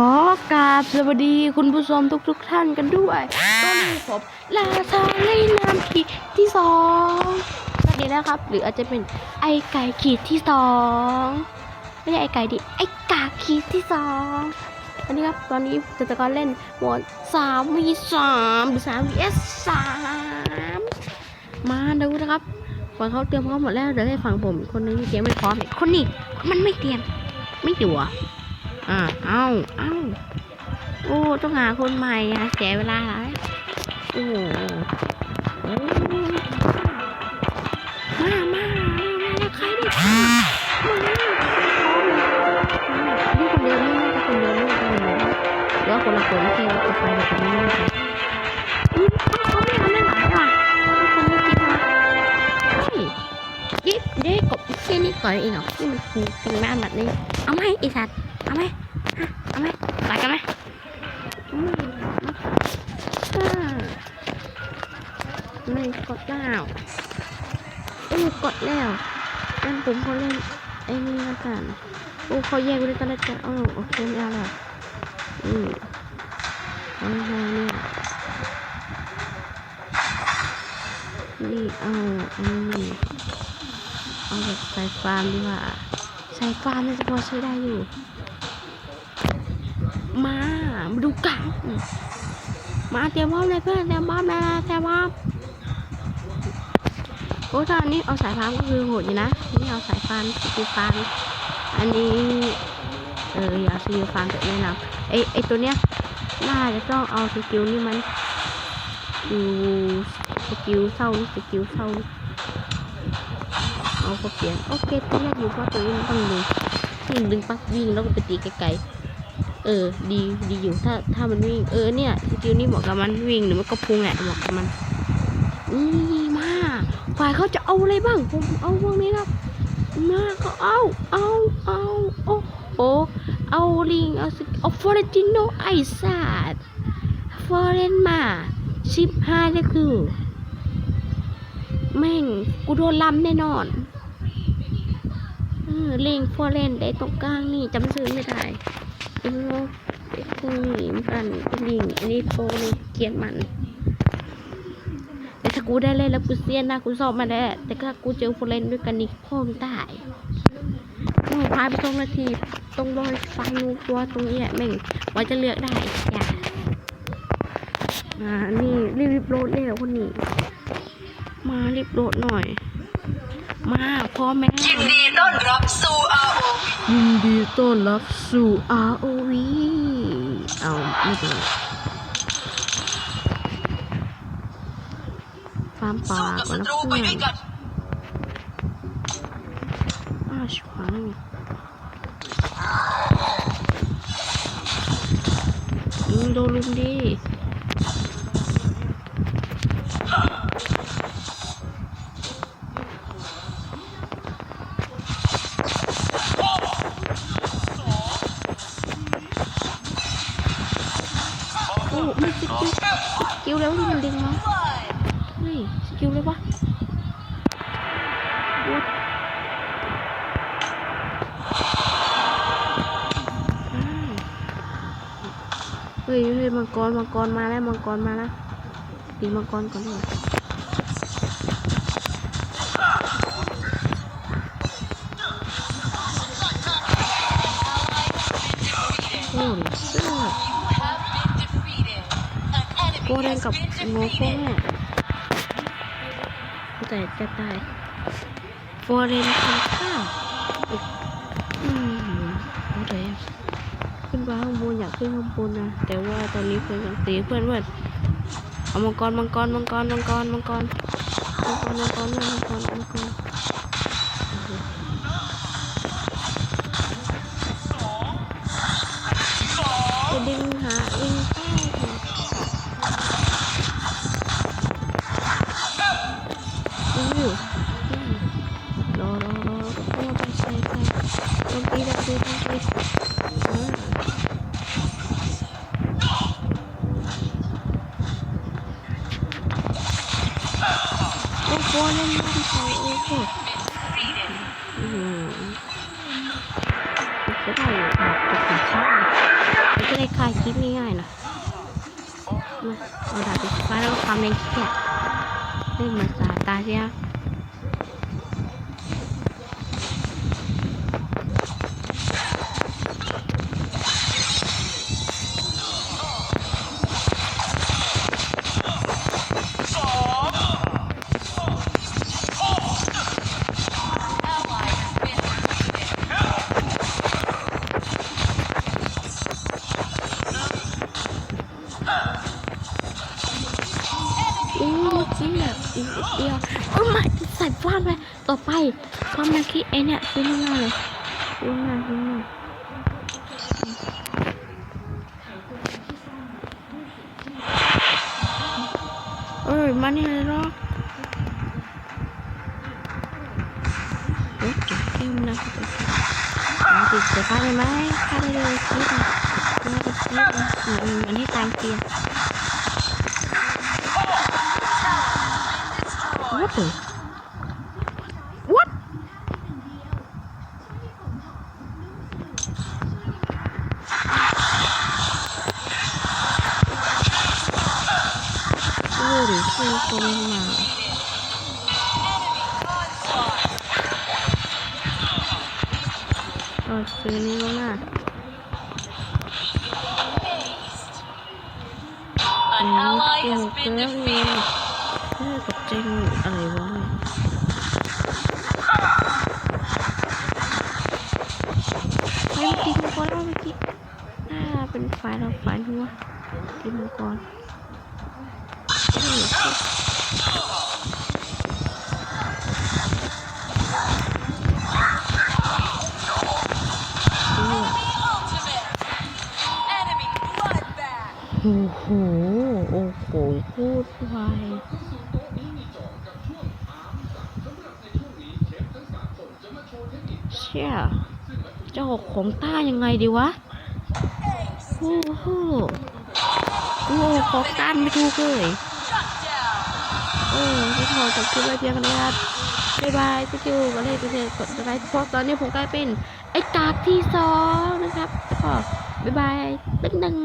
ขอกราบสวัสดีคุณผู้ชมทุกๆท่านกันด้วยตอนนี้ผมลาซาเล่นน้ำขีดที่สองสวัสดีนะครับ หรืออาจจะเป็นไอไก่ขีดที่สองไม่ใช่ไอไก่ดิ ไอกาขีดที่สองอันนี้ครับ ตอนนี้จิตรกรเล่นหมดสามวีสามหรือสามวีเอสสามมาดูนะครับฝั่งเขาเตรียมพร้อมหมดแล้วเดี๋ยวให้ฝั่งผม คนนึงที่เตรียมไม่พร้อมคนนี้มันไม่เตรียมไม่อยู่อะ อ่าเอ้าเอาโอ้ ต้องหาคนใหม่อะเสียเวลาแล้วโอ้โหโอ้มามามามาใครดิมานี่คนเดียวนี่น่าจะคนเดียวนี่คนเดียวหรือว่าคนละคนที่เราจะไปในคนนี้ไม่ใช่อืมเขาไม่ทำได้หลายว่ะคนไม่กินว่ะเฮ้ยยิบเด็กกบเชี่นี่ก่อนเองเหรอนี่มันคือตรงหน้าแบบนี้ เอาไหมไอสัตว์ เอาไหมเอาไหมไปกันไหมอืมอ่าไม่กดแล้วเอ้กดแล้วงั้นผมเขอเล่นไอ้นี่ละกันโอ้เขาแยกไปเลยตอนแรกจะเอาโอเคไม่เอาแล้วอืมเอาไงเนี่ยนี่เอาอันนี้เอาแบบใส่ฟาร์มดีกว่าใส่ฟาร์มน่าจะพอใช้ได้อยู่ มามาดูกันมาเตรียมพร้อมเลยเพื่อนเตรียมพร้อมเลยเตรียมพร้อมโอ้ถ้าอันนี้เอาสายพานก็คือโหดอยู่นะนี่เอาสายพานสกิลพานอันนี้เอออย่าสกิลพานแต่แนะนำไอไอตัวเนี้ยน่าจะต้องเอาสกิลนี่มันอยู่สกิลเศร้าสกิลเศร้าเอาก็เปลี่ยนโอเคตัวแรกอยู่เพราะตัวนี้มันต้องดึงยิ่งดึงปั๊บวิ่งแล้วก็ไปตีไกลๆ เออ ดีดีอยู่ถ้าถ้ามันวิ่ง เออเนี่ยสกิลนี่เหมาะกับมันวิ่งหรือมันก็พุงแหละเหมาะกับมันนี่มา ฝ่ายเขาจะเอาอะไรบ้าง ผมเอาพวกนี้ครับมาก็เอาเอาเอาโอ้โหเอาลิงเอาสกเอาฟอร์เรนติโนไอซัดฟอร์เรนมาชิบห้าเลยคือ แม่งกูโดนลำแน่นอนเออเลงฟอร์เรนได้ตรงกลางนี่จำซื้อไม่ได้ เออเป็นผู้หญิงกันเป็นหญิงอันนี้โปนี่เกลียดมันแต่ถ้ากูได้เล่นแล้วกูเซียนนะกูสอบมาได้แต่ถ้ากูเจอคนเล่นด้วยกันนี่พ่อมตายโอ้พายไปตรงนาทีตรงรอยไฟงูตัวตรงนี้แหละแม่งว่าจะเลือกได้อย่าอ่านี่รีบๆโหลดเร็วคนนี้ มารีบโหลดหน่อย มาพร้อมไหมยินดีต้อนรับสู่ RO ยินดีต้อนรับสู่ ROV เอาไม่เป็นไรฟาร์มป่าสู้กับก่อนศันะตรูไปเพื่อนด้วยกัน อ้าวชิบหายอืมโดนลุมดี ม่สกิลสกิลแล้วที่มันดึงมาเฮ้ยสกิลเลยวะเฮ้ยเฮ้ยมังกรมังกรมาแล้วมังกรมาแล้วตีมังกรก่อนดีกว่าโอ้ยเสื้อโกเรนกับโงโก้แม่แต่จะตายโกเรนทำข้าวอืมโอเคขึ้นไปข้างบนอยากขึ้นข้างบนนะ แต่ว่าตอนนี้เพื่อนยังตีเพื่อนเพื่อนเอามังกรมังกรมังกรมังกรมังกรมังกรมังกรมังกรมังกรจะดึงหาเอง มจะได้แบบจะถึงข้าวโอเคถ่ายคลิปง่ายๆนะมาเอาดาบไปฟ้าแล้วก็ความแรงแค่เล่นเหมือนสาตาใช่ไหม ต่อไปความนคิดไอเนี่ยซื้อหน้าเลยซื้อหน้าซื้อหน้าเอ้ยมานี่เลยเหรอโอ้เก็บเกมนะมาติดเสียฟ้าเลยไหมฆ่าได้เลยคิดนะมาติดคิดนะเหมือนเหมือนให้ตายเตีย What the? What? ก็งมาเออซื้อนี่ก็มาอันนี้เก่เกินเลยน่าตกใจอะไรวะไปกินก่อนไปกี้น่าเป็นไฟเราไฟหัวกินก่อน หโอ้โหพูดไวเชี่ยจะออกของต้ายังไงดีวะโอ้โหกูออกของต้านไม่ถูกเลย Shut down. เออที่พอจบคลิปไว้เพียงเท่านี้ครับบ๊ายบายสกิลก็เลยไปเจอกดไลค์เพราะตอนนี้ผมกลายเป็น ไอ้กากที่สองนะครับก็บ๊ายบายตึ้งตึง